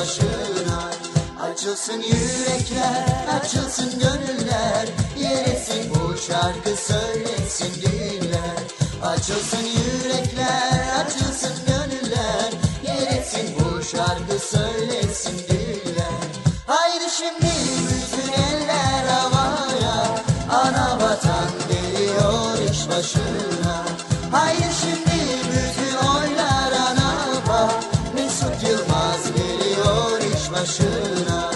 başına. Açılsın yürekler, açılsın gönüller. Yeresin bu şarkı söylesin diller Açılsın yürekler, açılsın gönüller. Yeresin bu şarkı söylesin diller Haydi şimdi bütün eller havaya. Ana vatan geliyor iş başına. Haydi şimdi başına.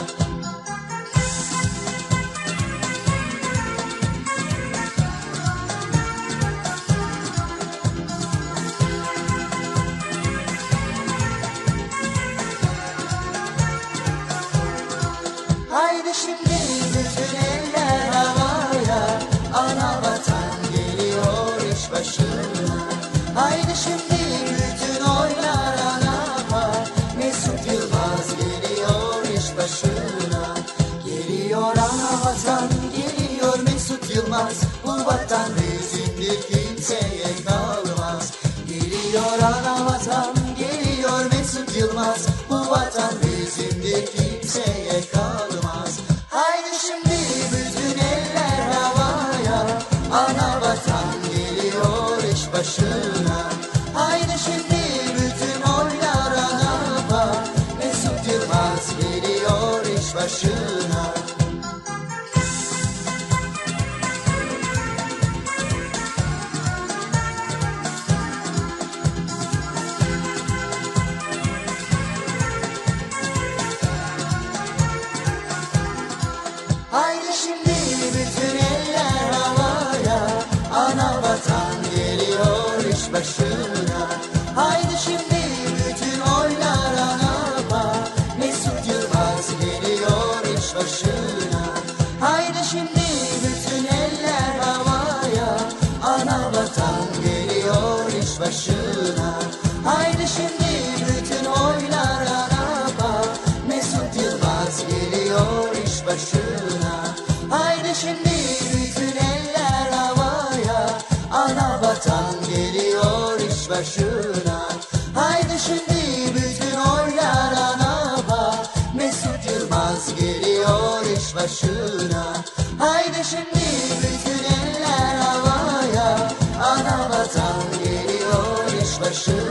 Haydi şimdi Geliyor ana vatan geliyor Mesut Yılmaz. Bu vatan bizimdir kimseye kalmaz. Haydi şimdi bütün eller havaya. Ana vatan geliyor iş başına. Haydi şimdi bütün oylar ana bak. Mesut Yılmaz geliyor iş başına Ana vatan geliyor iş başına. Haydi şimdi bütün oylar ana bak Mesut Yılmaz geliyor iş başına. Haydi şimdi bütün eller havaya. Ana vatan geliyor iş başına. Haydi şimdi bütün oylar ana bak Mesut Yılmaz geliyor iş başına. Haydi şimdi ucuna. Şimdi bütün eller havaya. Ana vatan geliyor iş başına